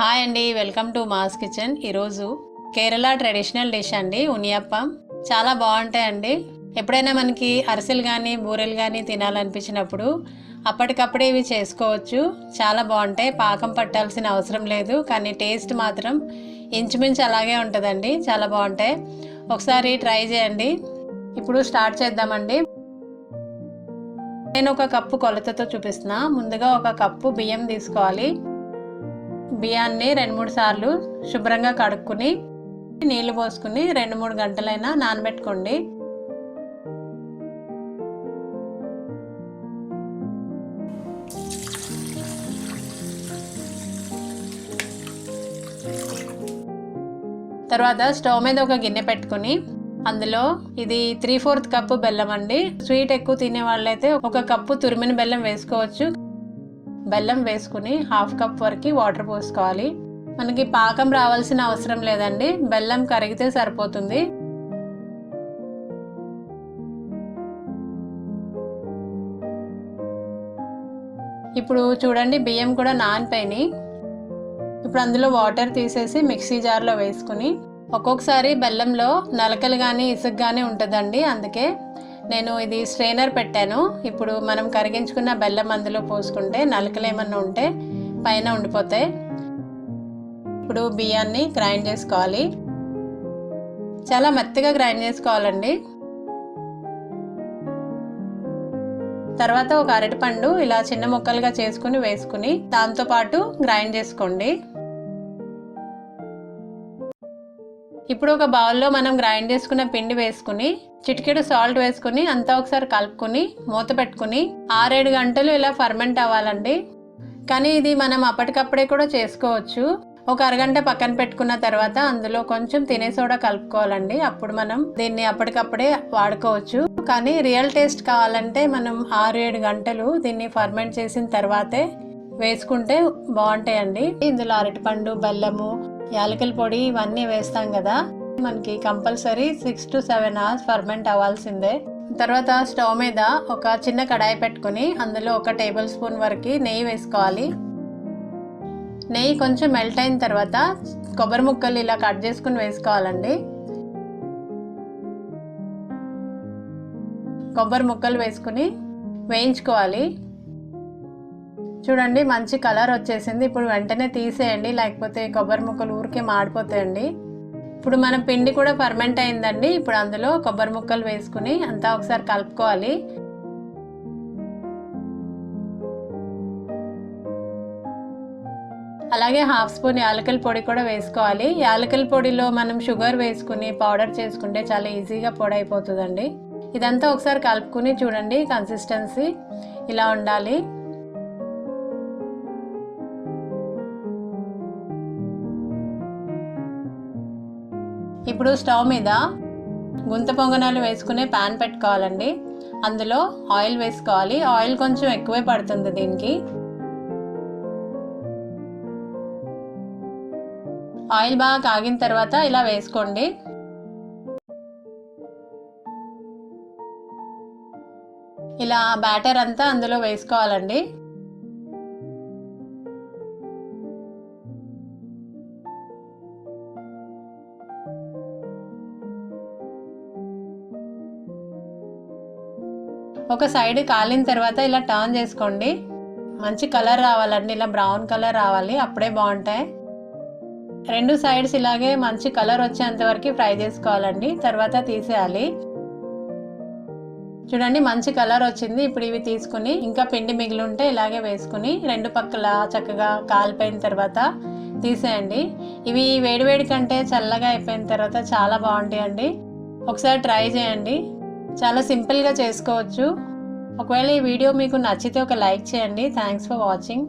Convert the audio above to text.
Hi అండి welcome to mass kitchen. ఈరోజు Kerala traditional dish అండి ఉనియప్పం. చాలా బాగుంటాయండి. ఎప్పుడైనా మనకి అరిసెలు కానీ బూరెలు కానీ తినాలనిపించినప్పుడు అప్పటికప్పుడే ఇవి చేసుకోవచ్చు. చాలా బాగుంటాయి. పాకం పట్టాల్సిన అవసరం లేదు కానీ టేస్ట్ మాత్రం ఇంచుమించు అలాగే ఉంటుందండి. చాలా బాగుంటాయి. ఒకసారి ట్రై చేయండి. ఇప్పుడు స్టార్ట్ చేద్దామండి. నేను ఒక కప్పు కొలతతో చూపిస్తున్నా. ముందుగా ఒక కప్పు బియ్యం తీసుకోవాలి. బియ్యాన్ని రెండు మూడు సార్లు శుభ్రంగా కడుక్కుని నీళ్ళు పోసుకుని రెండు మూడు గంటలైనా నానబెట్టుకోండి. తర్వాత స్టవ్ మీద ఒక గిన్నె పెట్టుకుని అందులో ఇది త్రీ ఫోర్త్ కప్పు బెల్లం అండి. స్వీట్ ఎక్కువ తినే వాళ్ళైతే ఒక కప్పు తురిమిన బెల్లం వేసుకోవచ్చు. బెల్లం వేసుకుని హాఫ్ కప్ వరకు వాటర్ పోసుకోవాలి. మనకి పాకం రావాల్సిన అవసరం లేదండి. బెల్లం కరిగితే సరిపోతుంది. ఇప్పుడు చూడండి బియ్యం కూడా నానిపోయినాయి. ఇప్పుడు అందులో వాటర్ తీసేసి మిక్సీ జార్లో వేసుకుని ఒక్కొక్కసారి బెల్లంలో నలకలు కానీ ఇసుక కానీ ఉంటుందండి అందుకే. నేను ఇది స్ట్రైనర్ పెట్టాను. ఇప్పుడు మనం కరిగించుకున్న బెల్లం అందులో పోసుకుంటే నలకలు ఏమన్నా ఉంటే పైన ఉండిపోతాయి. ఇప్పుడు బియ్యాన్ని గ్రైండ్ చేసుకోవాలి. చాలా మెత్తగా గ్రైండ్ చేసుకోవాలండి. తర్వాత ఒక అరటిపండు ఇలా చిన్న ముక్కలుగా చేసుకుని వేసుకుని దాంతోపాటు గ్రైండ్ చేసుకోండి. ఇప్పుడు ఒక బౌల్లో మనం గ్రైండ్ చేసుకున్న పిండి వేసుకుని చిటికెడు సాల్ట్ వేసుకుని అంతా ఒకసారి కలుపుకొని మూత పెట్టుకుని ఆరేడు గంటలు ఇలా ఫర్మెంట్ అవ్వాలండి. కానీ ఇది మనం అప్పటికప్పుడే కూడా చేసుకోవచ్చు. ఒక అరగంట పక్కన పెట్టుకున్న తర్వాత అందులో కొంచెం తినే సోడా కలుపుకోవాలండి. అప్పుడు మనం దీన్ని అప్పటికప్పుడే వాడుకోవచ్చు. కానీ రియల్ టేస్ట్ కావాలంటే మనం ఆరు ఏడు గంటలు దీన్ని ఫర్మెంట్ చేసిన తర్వాతే వేసుకుంటే బాగుంటాయండి. ఇందులో అరటిపండు బెల్లము యాలకల పొడి ఇవన్నీ వేస్తాం కదా. మనకి compulsory six to seven hours ferment అవ్వాల్సిందే. తర్వాత స్టవ్ మీద ఒక చిన్న కడాయి పెట్టుకుని అందులో ఒక టేబుల్ స్పూన్ వరకు నెయ్యి వేసుకోవాలి. నెయ్యి కొంచెం మెల్ట్ అయిన తర్వాత కొబ్బరి ముక్కలు ఇలా కట్ చేసుకుని వేసుకోవాలండి. కొబ్బరి ముక్కలు వేసుకుని వేయించుకోవాలి. చూడండి మంచి కలర్ వచ్చేసింది. ఇప్పుడు వెంటనే తీసేయండి లేకపోతే కొబ్బరి ముక్కలు ఊరికే మాడిపోతాయండి. ఇప్పుడు మన పిండి కూడా ఫర్మెంట్ అయిందండి. ఇప్పుడు అందులో కొబ్బరి ముక్కలు వేసుకుని అంతా ఒకసారి కలుపుకోవాలి. అలాగే హాఫ్ స్పూన్ యాలకల పొడి కూడా వేసుకోవాలి. యాలకల పొడిలో మనం షుగర్ వేసుకుని పౌడర్ చేసుకుంటే చాలా ఈజీగా పొడి అయిపోతుందండి ఇదంతా ఒకసారి కలుపుకుని చూడండి కన్సిస్టెన్సీ ఇలా ఉండాలి. ఇప్పుడు స్టవ్ మీద గుంత పొంగనాలు వేసుకునే ప్యాన్ పెట్టుకోవాలండి. అందులో ఆయిల్ వేసుకోవాలి. ఆయిల్ కొంచెం ఎక్కువే పడుతుంది దీనికి. ఆయిల్ బాగా కాగిన తర్వాత ఇలా వేసుకోండి. ఇలా బ్యాటర్ అంతా అందులో వేసుకోవాలండి. ఒక సైడ్ కాలిన తర్వాత ఇలా టర్న్ చేసుకోండి. మంచి కలర్ రావాలండి ఇలా బ్రౌన్ కలర్ రావాలి అప్పుడే బాగుంటాయి. రెండు సైడ్స్ ఇలాగే మంచి కలర్ వచ్చేంత వరకు ఫ్రై చేసుకోవాలండి తర్వాత తీసేయాలి. చూడండి మంచి కలర్ వచ్చింది ఇప్పుడు ఇవి తీసుకుని ఇంకా పిండి మిగిలి ఉంటే ఇలాగే వేసుకుని రెండు పక్కల చక్కగా కాలిపోయిన తర్వాత తీసేయండి. ఇవి వేడివేడి కంటే చల్లగా అయిపోయిన తర్వాత చాలా బాగుంటాయండి. ఒకసారి ట్రై చేయండి. చాలా సింపుల్గా చేసుకోవచ్చు. ఒకవేళ ఈ వీడియో మీకు నచ్చితే ఒక లైక్ చేయండి. Thanks for watching